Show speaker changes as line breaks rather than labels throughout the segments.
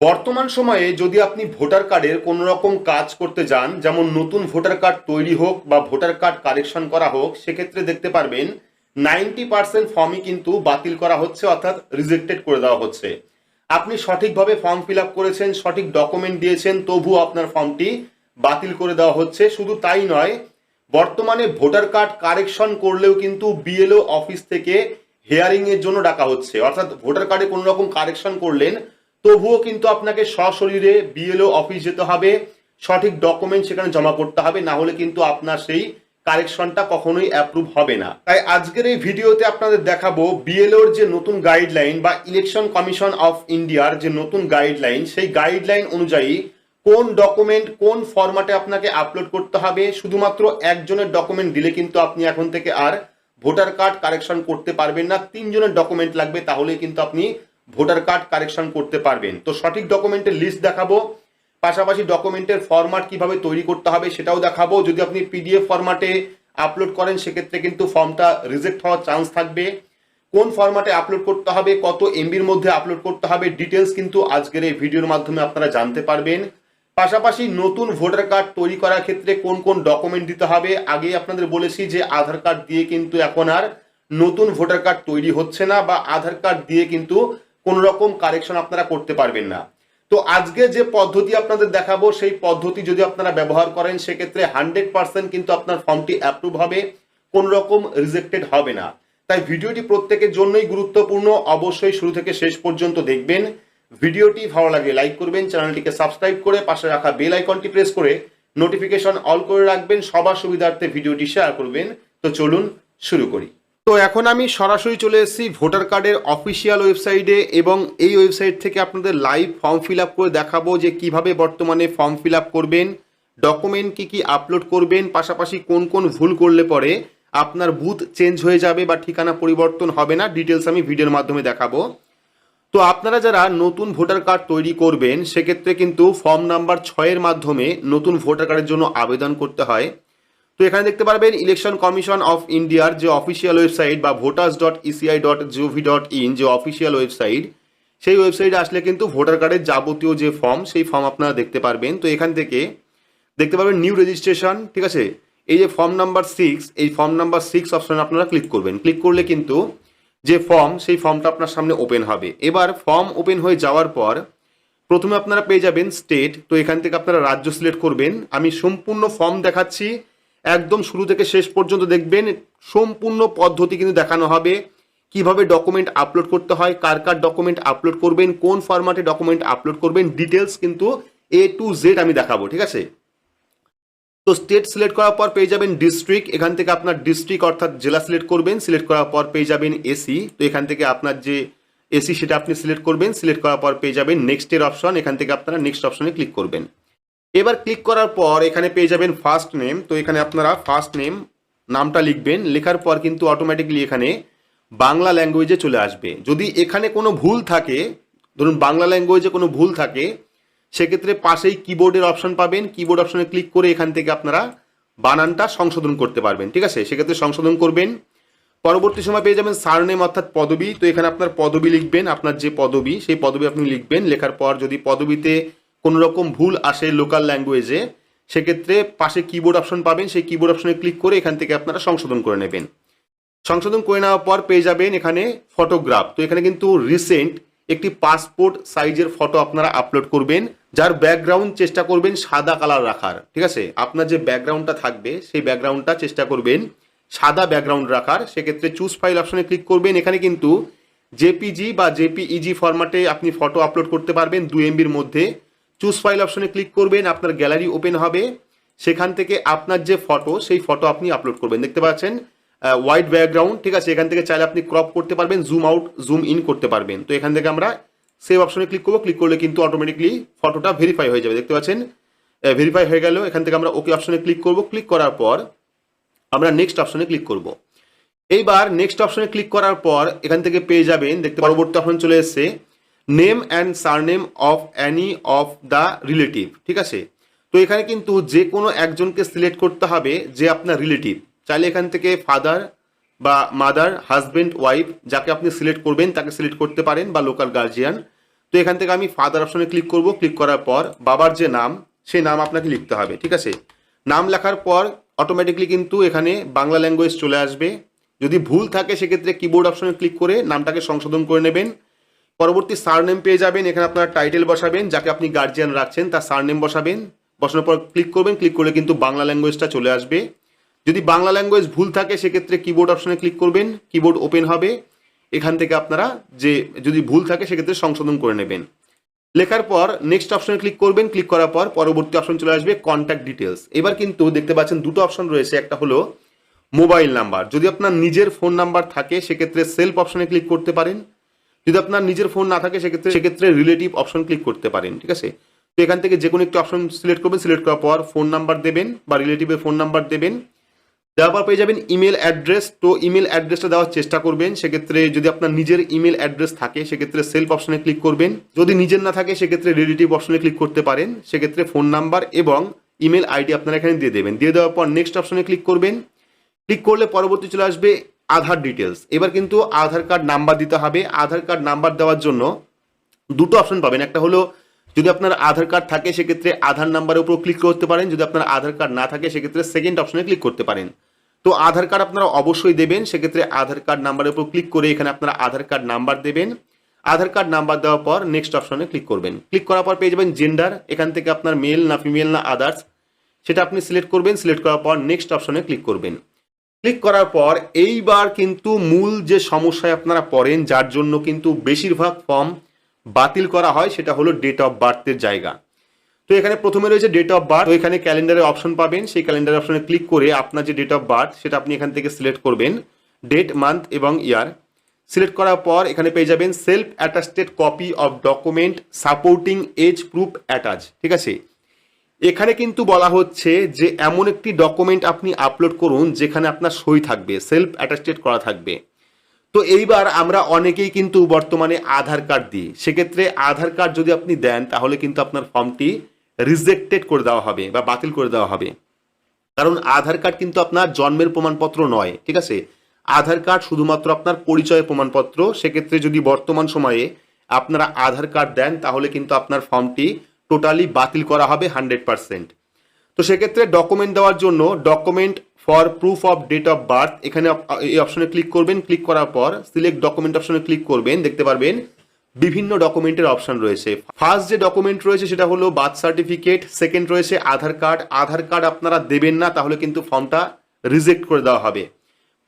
বর্তমান সময়ে যদি আপনি ভোটার কার্ডের কোনো রকম কাজ করতে যান, যেমন নতুন ভোটার কার্ড তৈরি হোক বা ভোটার কার্ড কারেকশন করা হোক, সেক্ষেত্রে দেখতে পারবেন নাইনটি পার্সেন্ট ফর্মই কিন্তু বাতিল করা হচ্ছে, অর্থাৎ রিজেক্টেড করে দেওয়া হচ্ছে। আপনি সঠিকভাবে ফর্ম ফিল আপ করেছেন, সঠিক ডকুমেন্ট দিয়েছেন, তবু আপনার ফর্মটি বাতিল করে দেওয়া হচ্ছে। শুধু তাই নয়, বর্তমানে ভোটার কার্ড কারেকশন করলেও কিন্তু বিএলও অফিস থেকে হেয়ারিং এর জন্য ডাকা হচ্ছে। অর্থাৎ ভোটার কার্ডে কোনো রকম কারেকশন করলেন তবুও কিন্তু আপনাকে সশরীরে বিএলও অফিস যেতে হবে, সঠিক ডকুমেন্ট সেখানে জমা করতে হবে, না হলে কিন্তু আপনার সেই কারেকশনটা কখনোই অ্যাপ্রুভ হবে না। তাই আজকের এই ভিডিওতে আপনাদের দেখাবো বিএলওর যে নতুন গাইডলাইন বা ইলেকশন কমিশন অফ ইন্ডিয়ার যে নতুন গাইডলাইন সেই গাইডলাইন অনুযায়ী কোন ডকুমেন্ট কোন ফরম্যাটে আপনাকে আপলোড করতে হবে, শুধুমাত্র একজনের ডকুমেন্ট দিলে কিন্তু আপনি এখন থেকে আর ভোটার কার্ড কারেকশন করতে পারবেন না। তিনজনের ডকুমেন্ট লাগবে তাহলে কিন্তু আপনি ভোটার কার্ড কারেকশন করতে পারবেন। তো সঠিক ডকুমেন্টের লিস্ট দেখাবো, পাশাপাশি ডকুমেন্টের ফরম্যাট কীভাবে তৈরি করতে হবে সেটাও দেখাবো। যদি আপনি পিডিএফ ফরম্যাটে আপলোড করেন, সেক্ষেত্রে কিন্তু ফর্মটা রিজেক্ট হওয়ার চান্স থাকবে। কোন ফরম্যাটে আপলোড করতে হবে, কত এমবির মধ্যে আপলোড করতে হবে ডিটেলস কিন্তু আজকের এই ভিডিওর মাধ্যমে আপনারা জানতে পারবেন। পাশাপাশি নতুন ভোটার কার্ড তৈরি করার ক্ষেত্রে কোন কোন ডকুমেন্ট দিতে হবে, আগেই আপনাদের বলেছি যে আধার কার্ড দিয়ে কিন্তু এখন আর নতুন ভোটার কার্ড তৈরি হচ্ছে না বা আধার কার্ড দিয়ে কিন্তু কোনো রকম কারেকশন আপনারা করতে পারবেন না। তো আজকে যে পদ্ধতি আপনাদের দেখাবো, সেই পদ্ধতি যদি আপনারা ব্যবহার করেন, সেক্ষেত্রে হান্ড্রেড পার্সেন্ট কিন্তু আপনার ফর্মটি অ্যাপ্রুভ হবে কোনো রকম রিজেক্টেড হবে না। তাই ভিডিওটি প্রত্যেকের জন্যই গুরুত্বপূর্ণ। অবশ্যই শুরু থেকে শেষ পর্যন্ত দেখবেন। ভিডিওটি ভালো লাগলে লাইক করবেন, চ্যানেলটিকে সাবস্ক্রাইব করে পাশে রাখা বেল আইকনটি প্রেস করে নোটিফিকেশন অল করে রাখবেন। সবার সুবিধার্থে ভিডিওটি শেয়ার করবেন। তো চলুন শুরু করি। তো এখন আমি সরাসরি চলে এসেছি ভোটার কার্ডের অফিসিয়াল ওয়েবসাইটে এবং এই ওয়েবসাইট থেকে আপনাদের লাইভ ফর্ম ফিল আপ করে দেখাবো যে কীভাবে বর্তমানে ফর্ম ফিল আপ করবেন ডকুমেন্ট কি কি আপলোড করবেন, পাশাপাশি কোন কোন ভুল করলে পরে আপনার বুথ চেঞ্জ হয়ে যাবে বা ঠিকানা পরিবর্তন হবে না ডিটেলস আমি ভিডিওর মাধ্যমে দেখাবো। তো আপনারা যারা নতুন ভোটার কার্ড তৈরি করবেন, সেক্ষেত্রে কিন্তু ফর্ম নাম্বার ছয়ের মাধ্যমে নতুন ভোটার কার্ডের জন্য আবেদন করতে হয়। তো এখানে দেখতে পারবেন ইলেকশন কমিশন অফ ইন্ডিয়ার যে অফিসিয়াল ওয়েবসাইট বা voters dot ECI dot GOV dot in যে অফিসিয়াল ওয়েবসাইট সেই ওয়েবসাইটে আসলে কিন্তু ভোটার কার্ডের যাবতীয় যে ফর্ম সেই ফর্ম আপনারা দেখতে পারবেন। তো এখান থেকে দেখতে পারবেন নিউ রেজিস্ট্রেশন ঠিক আছে? এই যে ফর্ম নাম্বার সিক্স এই ফর্ম নাম্বার সিক্স অপশানে আপনারা ক্লিক করবেন। ক্লিক করলে কিন্তু যে ফর্ম সেই ফর্মটা আপনার সামনে ওপেন হবে। এবার ফর্ম ওপেন হয়ে যাওয়ার পর প্রথমে আপনারা পেয়ে যাবেন স্টেট তো এখান থেকে আপনারা রাজ্য সিলেক্ট করবেন। আমি সম্পূর্ণ ফর্ম দেখাচ্ছি। একদম শুরু থেকে শেষ পর্যন্ত দেখবেন সম্পূর্ণ পদ্ধতি কিন্তু দেখানো হবে। কীভাবে ডকুমেন্ট আপলোড করতে হয়, কার কার ডকুমেন্ট আপলোড করবেন, কোন ফরম্যাটে ডকুমেন্ট আপলোড করবেন ডিটেলস কিন্তু এ টু জেড আমি দেখাবো, ঠিক আছে? তো স্টেট সিলেক্ট করার পর পেয়ে যাবেন ডিস্ট্রিক্ট এখান থেকে আপনার ডিস্ট্রিক্ট অর্থাৎ জেলা সিলেক্ট করবেন সিলেক্ট করার পর পেয়ে যাবেন এসি তো এখান থেকে আপনার যে এসি সেটা আপনি সিলেক্ট করবেন সিলেক্ট করার পর পেয়ে যাবেন নেক্সটের অপশন এখান থেকে আপনারা নেক্সট অপশনে ক্লিক করবেন। এবার ক্লিক করার পর এখানে পেয়ে যাবেন ফার্স্ট নেম তো এখানে আপনারা ফার্স্ট নেম নামটা লিখবেন। লেখার পর কিন্তু অটোমেটিকলি এখানে বাংলা ল্যাঙ্গুয়েজে চলে আসবে। যদি এখানে কোনো ভুল থাকে, ধরুন বাংলা ল্যাঙ্গুয়েজে কোনো ভুল থাকে, সেক্ষেত্রে পাশেই কিবোর্ডের অপশন পাবেন। কিবোর্ড অপশনে ক্লিক করে এখান থেকে আপনারা বানানটা সংশোধন করতে পারবেন। ঠিক আছে? সেক্ষেত্রে সংশোধন করবেন। পরবর্তী সময় পেয়ে যাবেন সারনেম অর্থাৎ পদবি। তো এখানে আপনার পদবি লিখবেন। আপনার যে পদবি, সেই পদবি আপনি লিখবেন। লেখার পর যদি পদবিতে কোনো রকম ভুল আসে লোকাল ল্যাঙ্গুয়েজে সেক্ষেত্রে পাশে কিবোর্ড অপশন পাবেন, সেই কিবোর্ড অপশনে ক্লিক করে এখান থেকে আপনারা সংশোধন করে নেবেন। সংশোধন করে নেওয়ার পর পেয়ে যাবেন এখানে ফটোগ্রাফ তো এখানে কিন্তু রিসেন্ট একটি পাসপোর্ট সাইজের ফটো আপনারা আপলোড করবেন, যার ব্যাকগ্রাউন্ড চেষ্টা করবেন সাদা কালার রাখার। ঠিক আছে? আপনার যে ব্যাকগ্রাউন্ডটা থাকবে, সেই ব্যাকগ্রাউন্ডটা চেষ্টা করবেন সাদা ব্যাকগ্রাউন্ড রাখার। সেক্ষেত্রে চুজ ফাইল অপশনে ক্লিক করবেন। এখানে কিন্তু জেপিজি বা জেপিইজি ফরম্যাটে আপনি ফটো আপলোড করতে পারবেন দু এমবির মধ্যে। চুজ ফাইল অপশনে ক্লিক করবেন, আপনার গ্যালারি ওপেন হবে। সেখান থেকে আপনার যে ফটো সেই ফটো আপনি আপলোড করবেন। দেখতে পাচ্ছেন? হোয়াইট ব্যাকগ্রাউন্ড ঠিক আছে? এখান থেকে চাইলে আপনি ক্রপ করতে পারবেন জুম আউট জুম ইন করতে পারবেন। তো এখান থেকে আমরা সেভ অপশনে ক্লিক করব। ক্লিক করলে কিন্তু অটোমেটিকলি ফটোটা ভেরিফাই হয়ে যাবে। দেখতে পাচ্ছেন? ভেরিফাই হয়ে গেল। এখান থেকে আমরা ওকে অপশনে ক্লিক করব। ক্লিক করার পর আমরা নেক্সট অপশনে ক্লিক করব। এইবার নেক্সট অপশনে ক্লিক করার পর এখান থেকে পেয়ে যাবেন, দেখতে পরবর্তী অপশন চলে এসছে। Name and surname of any of the relative, ঠিক আছে? তো এখানে কিন্তু যে কোনো একজনকে সিলেক্ট করতে হবে যে আপনার রিলেটিভ। চাইলে এখান থেকে ফাদার বা মাদার, হাজবেন্ড, ওয়াইফ, যাকে আপনি সিলেক্ট করবেন, তাকে সিলেক্ট করতে পারেন বা লোকাল গার্জিয়ান। তো এখান থেকে আমি ফাদার অপশনে ক্লিক করব। ক্লিক করার পর বাবার যে নাম, সেই নাম আপনাকে লিখতে হবে, ঠিক আছে? নাম লেখার পর অটোমেটিকলি কিন্তু এখানে বাংলা ল্যাঙ্গুয়েজ চলে আসবে। যদি ভুল থাকে, সেক্ষেত্রে কিবোর্ড অপশনে ক্লিক করে নামটাকে সংশোধন করে নেবেন। পরবর্তী সারনেম পেয়ে যাবেন, এখানে আপনার টাইটেল বসাবেন, যাকে আপনি গার্জিয়ান রাখছেন, তার সারনেম বসাবেন। বসানোর পর ক্লিক করবেন ক্লিক করলে কিন্তু বাংলা ল্যাঙ্গুয়েজটা চলে আসবে। যদি বাংলা ল্যাঙ্গুয়েজ ভুল থাকে, সেক্ষেত্রে কিবোর্ড অপশনে ক্লিক করবেন কিবোর্ড ওপেন হবে। এখান থেকে আপনারা যে, যদি ভুল থাকে, সেক্ষেত্রে সংশোধন করে নেবেন। লেখার পর নেক্সট অপশনে ক্লিক করবেন ক্লিক করার পর পরবর্তী অপশন চলে আসবে কন্ট্যাক্ট ডিটেলস এবার কিন্তু দেখতে পাচ্ছেন দুটো অপশন রয়েছে, একটা হলো মোবাইল নাম্বার যদি আপনার নিজের ফোন নাম্বার থাকে, সেক্ষেত্রে সেলফ অপশনে ক্লিক করতে পারেন। যদি আপনার নিজের ফোন না থাকে, সেক্ষেত্রে সেক্ষেত্রে রিলেটিভ অপশন ক্লিক করতে পারেন, ঠিক আছে? তো এখান থেকে যে কোনো একটি অপশন সিলেক্ট করবেন সিলেক্ট করার পর ফোন নাম্বার দেবেন বা রিলেটিভের ফোন নাম্বার দেবেন। দেওয়ার পর পেয়ে যাবেন ইমেল অ্যাড্রেস তো ইমেল অ্যাড্রেসটা দেওয়ার চেষ্টা করবেন, সেক্ষেত্রে যদি আপনার নিজের ইমেল অ্যাড্রেস থাকে, সেক্ষেত্রে সেলফ অপশনে ক্লিক করবেন। যদি নিজের না থাকে, সেক্ষেত্রে রিলেটিভ অপশনে ক্লিক করতে পারেন। সেক্ষেত্রে ফোন নাম্বার এবং ইমেল আইডি আপনারা এখানে দিয়ে দেবেন। দিয়ে দেওয়ার পর নেক্সট অপশনে ক্লিক করবেন। ক্লিক করলে পরবর্তী চলে আসবে আধার ডিটেলস এবার কিন্তু আধার কার্ড নাম্বার দিতে হবে। আধার কার্ড নাম্বার দেওয়ার জন্য দুটো অপশন পাবেন। একটা হলো, যদি আপনার আধার কার্ড থাকে, সেক্ষেত্রে আধার নাম্বারের উপর ক্লিক করতে পারেন। যদি আপনার আধার কার্ড না থাকে, সেক্ষেত্রে সেকেন্ড অপশনে ক্লিক করতে পারেন। তো আধার কার্ড আপনারা অবশ্যই দেবেন। সেক্ষেত্রে আধার কার্ড নাম্বারের উপর ক্লিক করে এখানে আপনারা আধার কার্ড নাম্বার দেবেন। আধার কার্ড নাম্বার দেওয়ার পর নেক্সট অপশনে ক্লিক করবেন। ক্লিক করার পর পেয়ে যাবেন জেন্ডার এখান থেকে আপনার মেল না ফিমেল না আদার্স সেটা আপনি সিলেক্ট করবেন। সিলেক্ট করার পর নেক্সট অপশনে ক্লিক করবেন। ক্লিক করার পর এইবার কিন্তু মূল যে সমস্যায় আপনারা পড়েন, যার জন্য কিন্তু বেশিরভাগ ফর্ম বাতিল করা হয়, সেটা হলো ডেট অফ বার্থের জায়গা। তো এখানে প্রথমে রয়েছে ডেট অফ বার্থ এখানে ক্যালেন্ডারের অপশন পাবেন। সেই ক্যালেন্ডার অপশনে ক্লিক করে আপনার যে ডেট অফ বার্থ সেটা আপনি এখান থেকে সিলেক্ট করবেন। ডেট মান্থ এবং ইয়ার সিলেক্ট করার পর এখানে পেয়ে যাবেন self attested copy of document supporting age proof attach ঠিক আছে? এখানে কিন্তু বলা হচ্ছে যে, এমন একটি ডকুমেন্ট আপনি আপলোড করুন যেখানে আপনার সই থাকবে সেলফ অ্যাটাস্টেড করা থাকবে। তো এইবার আমরা অনেকেই কিন্তু বর্তমানে আধার কার্ড দিই। সেক্ষেত্রে আধার কার্ড যদি আপনি দেন, তাহলে কিন্তু আপনার ফর্মটি রিজেক্টেড করে দেওয়া হবে বা বাতিল করে দেওয়া হবে। কারণ আধার কার্ড কিন্তু আপনার জন্মের প্রমাণপত্র নয়, ঠিক আছে? আধার কার্ড শুধুমাত্র আপনার পরিচয় প্রমাণপত্র। সেক্ষেত্রে যদি বর্তমান সময়ে আপনারা আধার কার্ড দেন, তাহলে কিন্তু আপনার ফর্মটি টোটালি বাতিল করা হবে হান্ড্রেড পার্সেন্ট তো সেক্ষেত্রে ডকুমেন্ট দেওয়ার জন্য document for proof of date of birth এখানে এই অপশনে ক্লিক করবেন। ক্লিক করার পর সিলেক্ট ডকুমেন্ট অপশনে ক্লিক করবেন। দেখতে পারবেন বিভিন্ন ডকুমেন্টের অপশন রয়েছে। ফার্স্ট যে ডকুমেন্ট রয়েছে সেটা হলো বার্থ সার্টিফিকেট সেকেন্ড রয়েছে আধার কার্ড আধার কার্ড আপনারা দেবেন না, তাহলে কিন্তু ফর্মটা রিজেক্ট করে দেওয়া হবে।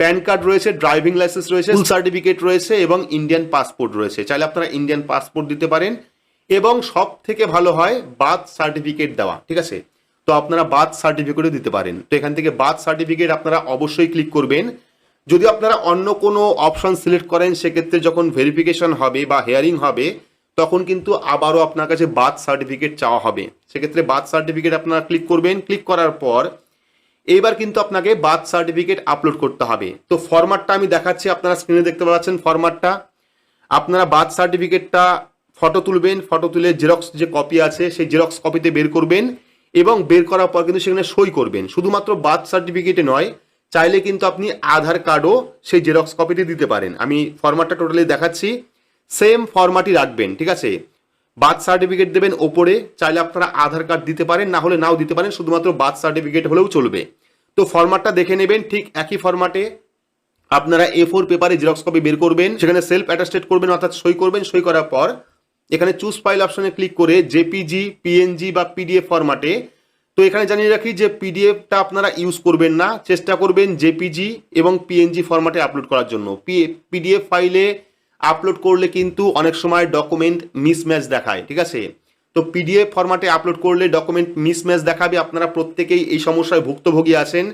প্যান কার্ড রয়েছে ড্রাইভিং লাইসেন্স রয়েছে সার্টিফিকেট রয়েছে এবং ইন্ডিয়ান পাসপোর্ট রয়েছে। চাইলে আপনারা ইন্ডিয়ান পাসপোর্ট দিতে পারেন। এবং সব থেকে ভালো হয় বার্থ সার্টিফিকেট দেওয়া, ঠিক আছে? তো আপনারা বার্থ সার্টিফিকেটও দিতে পারেন। তো এখান থেকে বার্থ সার্টিফিকেট আপনারা অবশ্যই ক্লিক করবেন। যদি আপনারা অন্য কোনো অপশন সিলেক্ট করেন, সেক্ষেত্রে যখন ভেরিফিকেশন হবে বা হেয়ারিং হবে, তখন কিন্তু আবারও আপনার কাছে বার্থ সার্টিফিকেট চাওয়া হবে। সেক্ষেত্রে বার্থ সার্টিফিকেট আপনারা ক্লিক করবেন। ক্লিক করার পর এইবার কিন্তু আপনাকে বার্থ সার্টিফিকেট আপলোড করতে হবে। তো ফরম্যাটটা আমি দেখাচ্ছি, আপনারা স্ক্রিনে দেখতে পাচ্ছেন ফরম্যাটটা। আপনারা বার্থ সার্টিফিকেটটা ফটো তুলবেন, ফটো তুলে জেরক্স যে কপি আছে, সেই জেরক্স কপিতে বের করবেন এবং বের করার পর কিন্তু সেখানে সই করবেন। শুধুমাত্র বার্থ সার্টিফিকেটে নয়, চাইলে কিন্তু আপনি আধার কার্ডও সেই জেরক্স কপিতে দিতে পারেন। আমি ফরম্যাটটা টোটালি দেখাচ্ছি। সেম ফরম্যাটই রাখবেন, ঠিক আছে? বার্থ সার্টিফিকেট দেবেন ওপরে, চাইলে আপনারা আধার কার্ড দিতে পারেন, না হলে নাও দিতে পারেন, শুধুমাত্র বার্থ সার্টিফিকেট হলেও চলবে। তো ফরম্যাটটা দেখে নেবেন, ঠিক একই ফরম্যাটে আপনারা এ ফোর পেপারে জেরক্স কপি বের করবেন, সেখানে সেলফ অ্যাটাস্টেড করবেন, অর্থাৎ সই করবেন, সই করার পর এখানে চুজ ফাইল অপশনে ক্লিক করে জেপিজি পিএনজি বা পিডিএফ ফরম্যাটে তো এখানে জানিয়ে রাখি যে পিডিএফটা আপনারা ইউজ করবেন না, চেষ্টা করবেন জেপিজি এবং পিএনজি ফরম্যাটে আপলোড করার জন্য। পিডিএফ ফাইলে আপলোড করলে কিন্তু অনেক সময় ডকুমেন্ট মিসম্যাচ দেখায়, ঠিক আছে? তো পিডিএফ ফরম্যাটে আপলোড করলে ডকুমেন্ট মিসম্যাচ দেখাবে, আপনারা প্রত্যেকেই এই সমস্যায় ভুক্তভোগী আছেন।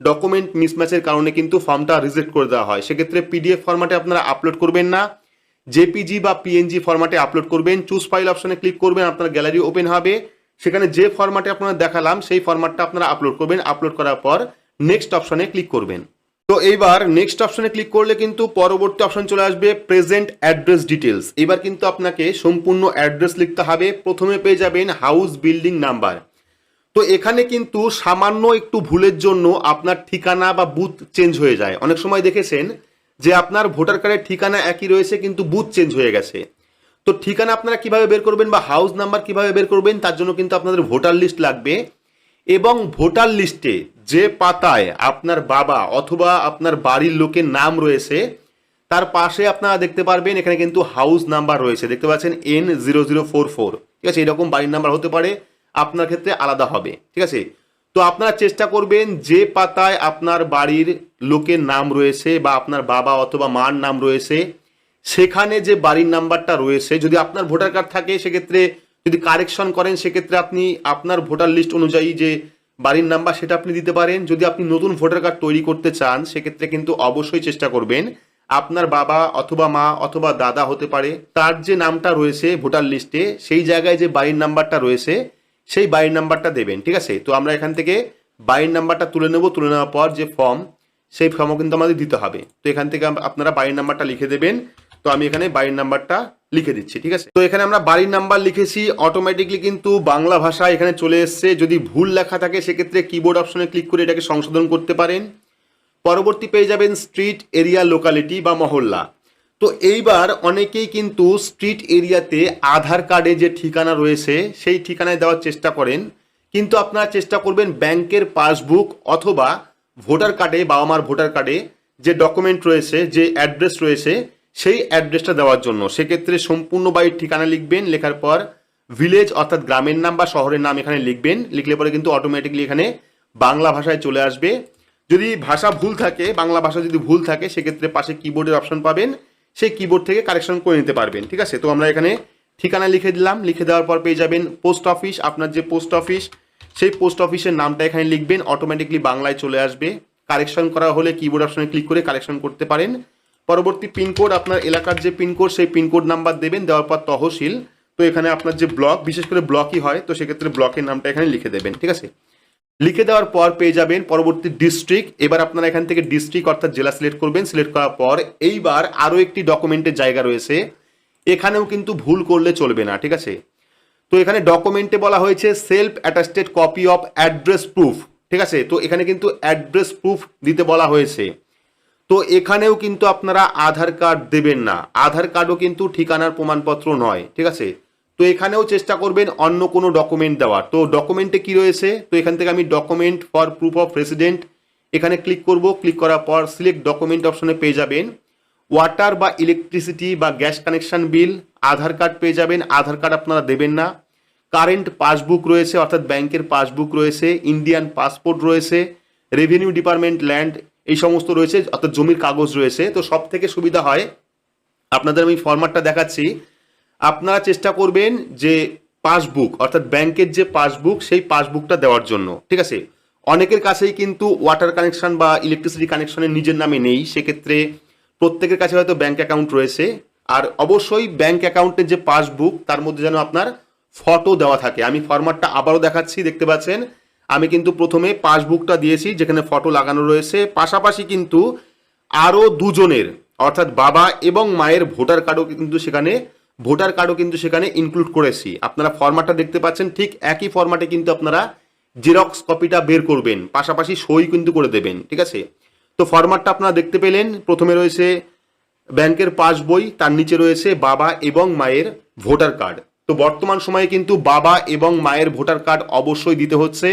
ডকুমেন্ট মিসম্যাচের কারণে কিন্তু ফর্মটা রিজেক্ট করে দেওয়া হয়। সেক্ষেত্রে পিডিএফ ফরম্যাটে আপনারা আপলোড করবেন না। জেপিজি বা পিএনজি ফরম্যাটে আপলোড করবেন। চুজ ফাইল অপশনে ক্লিক করবেন, আপনার গ্যালারি ওপেন হবে। সেখানে যে ফরম্যাটে আপনারা দেখালাম, সেই ফরম্যাটটা আপনারা আপলোড করবেন। আপলোড করার পর নেক্সট অপশনে ক্লিক করবেন। তো এইবার নেক্সট অপশনে ক্লিক করলে কিন্তু পরবর্তী অপশন চলে আসবে প্রেজেন্ট অ্যাড্রেস ডিটেলস এবার কিন্তু আপনাকে সম্পূর্ণ অ্যাড্রেস লিখতে হবে। প্রথমে পেয়ে যাবেন হাউস বিল্ডিং নাম্বার তো এখানে কিন্তু সামান্য একটু ভুলের জন্য আপনার ঠিকানা বা বুথ চেঞ্জ হয়ে যায়। অনেক সময় দেখেছেন যে আপনার ভোটার কার্ডের ঠিকানা একই রয়েছে, কিন্তু বুথ চেঞ্জ হয়ে গেছে। তো ঠিকানা আপনারা কীভাবে বের করবেন বা হাউস নাম্বার কীভাবে বের করবেন, তার জন্য কিন্তু আপনাদের ভোটার লিস্ট লাগবে। এবং ভোটার লিস্টে যে পাতায় আপনার বাবা অথবা আপনার বাড়ির লোকের নাম রয়েছে, তার পাশে আপনারা দেখতে পারবেন, এখানে কিন্তু হাউস নাম্বার রয়েছে। দেখতে পাচ্ছেন N zero zero four four ঠিক আছে? এরকম বাড়ির নাম্বার হতে পারে, আপনার ক্ষেত্রে আলাদা হবে। ঠিক আছে? তো আপনারা চেষ্টা করবেন যে পাতায় আপনার বাড়ির লোকের নাম রয়েছে বা আপনার বাবা অথবা মার নাম রয়েছে, সেখানে যে বাড়ির নাম্বারটা রয়েছে, যদি আপনার ভোটার কার্ড থাকে সেক্ষেত্রে যদি কারেকশন করেন, সেক্ষেত্রে আপনি আপনার ভোটার লিস্ট অনুযায়ী যে বাড়ির নাম্বার সেটা আপনি দিতে পারেন। যদি আপনি নতুন ভোটার কার্ড তৈরি করতে চান, সেক্ষেত্রে কিন্তু অবশ্যই চেষ্টা করবেন আপনার বাবা অথবা মা অথবা দাদা হতে পারে, তার যে নামটা রয়েছে ভোটার লিস্টে, সেই জায়গায় যে বাড়ির নাম্বারটা রয়েছে সেই বাড়ির নাম্বারটা দেবেন, ঠিক আছে? তো আমরা এখান থেকে বাড়ির নাম্বারটা তুলে নেব, তুলে নেওয়ার পর যে ফর্ম সেই ফর্মও কিন্তু আমাদের দিতে হবে। তো এখান থেকে আপনারা বাড়ির নাম্বারটা লিখে দেবেন। তো আমি এখানে বাড়ির নাম্বারটা লিখে দিচ্ছি, ঠিক আছে? তো এখানে আমরা বাড়ির নাম্বার লিখেছি অটোমেটিকলি কিন্তু বাংলা ভাষা এখানে চলে এসছে। যদি ভুল লেখা থাকে, সেক্ষেত্রে কিবোর্ড অপশনে ক্লিক করে এটাকে সংশোধন করতে পারেন। পরবর্তী পেয়ে যাবেন স্ট্রিট এরিয়া লোকালিটি বা মহল্লা। তো এইবার অনেকেই কিন্তু স্ট্রিট এরিয়াতে আধার কার্ডে যে ঠিকানা রয়েছে, সেই ঠিকানায় দেওয়ার চেষ্টা করেন। কিন্তু আপনারা চেষ্টা করবেন ব্যাংকের পাসবুক অথবা ভোটার কার্ডে বাবা মার ভোটার কার্ডে যে ডকুমেন্ট রয়েছে, যে অ্যাড্রেস রয়েছে, সেই অ্যাড্রেসটা দেওয়ার জন্য। সেক্ষেত্রে সম্পূর্ণ বাড়ির ঠিকানা লিখবেন, লেখার পর ভিলেজ অর্থাৎ গ্রামের নাম বা শহরের নাম এখানে লিখবেন। লিখলে পরে কিন্তু অটোমেটিকলি এখানে বাংলা ভাষায় চলে আসবে। যদি ভাষা ভুল থাকে, বাংলা ভাষা যদি ভুল থাকে, সেক্ষেত্রে পাশে কিবোর্ডের অপশন পাবেন। সেই কিবোর্ড থেকে কারেকশন করে নিতে পারবেন, ঠিক আছে? তো আমরা এখানে ঠিকানা লিখে দিলাম, লিখে দেওয়ার পর পেয়ে যাবেন পোস্ট অফিস আপনার যে পোস্ট অফিস সেই পোস্ট অফিসের নামটা এখানে লিখবেন অটোমেটিকলি বাংলায় চলে আসবে। কারেকশন করা হলে কিবোর্ড অপশনে ক্লিক করে কারেকশন করতে পারেন। পরবর্তী পিনকোড আপনার এলাকার যে পিনকোড সেই পিনকোড নাম্বার দেবেন, দেওয়ার পর তহসিল। তো এখানে আপনার যে ব্লক বিশেষ করে ব্লকই হয়, তো সেক্ষেত্রে ব্লকের নামটা এখানে লিখে দেবেন, ঠিক আছে? লিখে দেওয়ার পর পেয়ে যাবেন পরবর্তী ডিস্ট্রিক্ট এবার আপনারা এখান থেকে ডিস্ট্রিক্ট অর্থাৎ জেলা সিলেক্ট করবেন। সিলেক্ট করার পর এইবার আরও একটি ডকুমেন্টের জায়গা রয়েছে। এখানেও কিন্তু ভুল করলে চলবে না, ঠিক আছে? তো এখানে ডকুমেন্টে বলা হয়েছে self attested copy of address proof ঠিক আছে? তো এখানে কিন্তু অ্যাড্রেস প্রুফ দিতে বলা হয়েছে। তো এখানেও কিন্তু আপনারা আধার কার্ড দেবেন না। আধার কার্ডও কিন্তু ঠিকানার প্রমাণপত্র নয়, ঠিক আছে? তো এখানেও চেষ্টা করবেন অন্য কোনো ডকুমেন্ট দেওয়ার। তো ডকুমেন্টে কি রয়েছে? তো এখান থেকে আমি document for proof of resident এখানে ক্লিক করব। ক্লিক করার পর সিলেক্ট ডকুমেন্ট অপশনে পেয়ে যাবেন। ওয়াটার বা ইলেকট্রিসিটি বা gas connection bill Aadhaar card পেয়ে যাবেন। আধার কার্ড আপনারা দেবেন না। কারেন্ট পাসবুক রয়েছে, অর্থাৎ ব্যাংকের পাসবুক রয়েছে ইন্ডিয়ান পাসপোর্ট রয়েছে রেভিনিউ ডিপার্টমেন্ট ল্যান্ড এই সমস্ত রয়েছে, অর্থাৎ জমির কাগজ রয়েছে। তো সব থেকে সুবিধা হয়, আপনাদের আমি ফরম্যাটটা দেখাচ্ছি। আপনারা চেষ্টা করবেন যে পাসবুক, অর্থাৎ ব্যাংকের যে পাসবুক, সেই পাসবুকটা দেওয়ার জন্য। ঠিক আছে? অনেকের কাছেই কিন্তু ওয়াটার কানেকশন বা ইলেকট্রিসিটি কানেকশনের নিজের নামে নেই। সেক্ষেত্রে প্রত্যেকের কাছে হয়তো ব্যাংক অ্যাকাউন্ট রয়েছে। আর অবশ্যই ব্যাংক অ্যাকাউন্টের যে পাসবুক, তার মধ্যে যেন আপনার ফটো দেওয়া থাকে। আমি ফরম্যাটটা আবারও দেখাচ্ছি, দেখতে পাচ্ছেন? আমি কিন্তু প্রথমে পাসবুকটা দিয়েছি, যেখানে ফটো লাগানো রয়েছে। পাশাপাশি কিন্তু আরও দুজনের, অর্থাৎ বাবা এবং মায়ের ভোটার কার্ডও কিন্তু সেখানে ভোটার কার্ডও কিন্তু সেখানে ইনক্লুড করেছি। আপনারা ফরম্যাটটা দেখতে পাচ্ছেন, ঠিক একই ফরম্যাটে কিন্তু আপনারা জেরক্স কপিটা বের করবেন, পাশাপাশি সই কিন্তু করে দেবেন, ঠিক আছে? তো ফরম্যাটটা আপনারা দেখতে পেলেন, প্রথমে রয়েছে ব্যাংকের পাসবই তার নিচে রয়েছে বাবা এবং মায়ের ভোটার কার্ড তো বর্তমান সময়ে কিন্তু বাবা এবং মায়ের ভোটার কার্ড অবশ্যই দিতে হচ্ছে,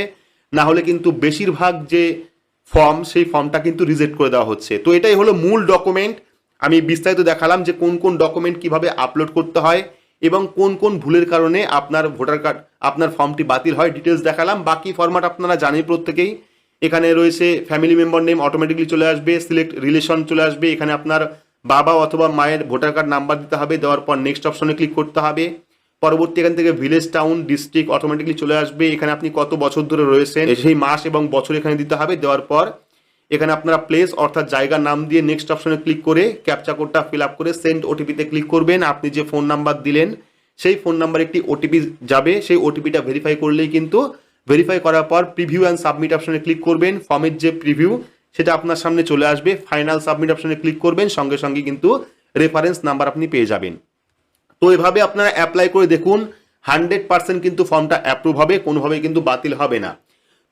না হলে কিন্তু বেশিরভাগ যে ফর্ম সেই ফর্মটা কিন্তু রিজেক্ট করে দেওয়া হচ্ছে। তো এটাই হলো মূল ডকুমেন্ট আমি বিস্তারিত দেখালাম যে কোন কোন ডকুমেন্ট কীভাবে আপলোড করতে হয় এবং কোন কোন ভুলের কারণে আপনার ভোটার কার্ড আপনার ফর্মটি বাতিল হয়। ডিটেলস দেখালাম। বাকি ফরম্যাট আপনারা জানেন প্রত্যেকেই। এখানে রয়েছে ফ্যামিলি মেম্বার নেম অটোমেটিকলি চলে আসবে সিলেক্ট রিলেশন চলে আসবে। এখানে আপনার বাবা অথবা মায়ের ভোটার কার্ড নাম্বার দিতে হবে। দেওয়ার পর নেক্সট অপশনে ক্লিক করতে হবে। পরবর্তী এখান থেকে ভিলেজ টাউন ডিস্ট্রিক্ট অটোমেটিকলি চলে আসবে। এখানে আপনি কত বছর ধরে রয়েছেন, সেই মাস এবং বছর এখানে দিতে হবে। দেওয়ার পর এখানে আপনারা প্লেস অর্থাৎ জায়গার নাম দিয়ে নেক্সট অপশনে ক্লিক করে ক্যাপচা কোডটা ফিল আপ করে সেন্ড ওটিপিতে ক্লিক করবেন। আপনি যে ফোন নাম্বার দিলেন, সেই ফোন নাম্বার একটি ওটিপি যাবে। সেই ওটিপিটা ভেরিফাই করলেই কিন্তু ভেরিফাই করার পর প্রিভিউ অ্যান্ড সাবমিট অপশনে ক্লিক করবেন। ফর্মের যে প্রিভিউ সেটা আপনার সামনে চলে আসবে। ফাইনাল সাবমিট অপশনে ক্লিক করবেন। সঙ্গে সঙ্গে কিন্তু রেফারেন্স নাম্বার আপনি পেয়ে যাবেন। তো এভাবে আপনারা অ্যাপ্লাই করে দেখুন। হান্ড্রেড পার্সেন্ট কিন্তু ফর্মটা অ্যাপ্রুভ হবে। কোনোভাবেই কিন্তু বাতিল হবে না।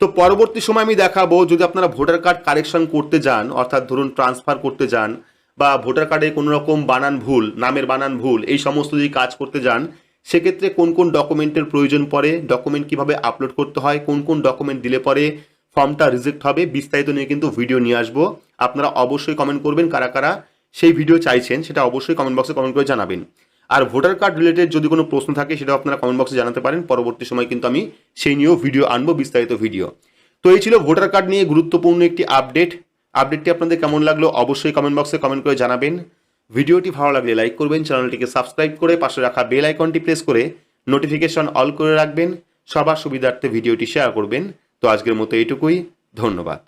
তো পরবর্তী সময় আমি দেখাবো যদি আপনারা ভোটার কার্ড কারেকশন করতে যান, অর্থাৎ ধরুন ট্রান্সফার করতে যান বা ভোটার কার্ডে কোনো রকম বানান ভুল, নামের বানান ভুল, এই সমস্ত যদি কাজ করতে যান, সেক্ষেত্রে কোন কোন ডকুমেন্টের প্রয়োজন পড়ে, ডকুমেন্ট কীভাবে আপলোড করতে হয়, কোন কোন ডকুমেন্ট দিলে পরে ফর্মটা রিজেক্ট হবে, বিস্তারিত নিয়ে কিন্তু ভিডিও নিয়ে আসব। আপনারা অবশ্যই কমেন্ট করবেন কারা কারা সেই ভিডিও চাইছেন, সেটা অবশ্যই কমেন্ট বক্সে কমেন্ট করে জানাবেন। আর ভোটার কার্ড রিলেটেড যদি কোনো প্রশ্ন থাকে সেটা আপনারা কমেন্ট বক্সে জানাতে পারেন। পরবর্তী সময় কিন্তু আমি সেই নিয়েও ভিডিও আনব, বিস্তারিত ভিডিও তো এই ছিল ভোটার কার্ড নিয়ে গুরুত্বপূর্ণ একটি আপডেট আপডেটটি আপনাদের কেমন লাগল অবশ্যই কমেন্ট বক্সে কমেন্ট করে জানাবেন। ভিডিওটি ভালো লাগলে লাইক করবেন, চ্যানেলটিকে সাবস্ক্রাইব করে পাশে রাখা বেল আইকনটি প্রেস করে নোটিফিকেশন অল করে রাখবেন। সবার সুবিধার্থে ভিডিওটি শেয়ার করবেন। তো আজকের মতো এইটুকুই, ধন্যবাদ।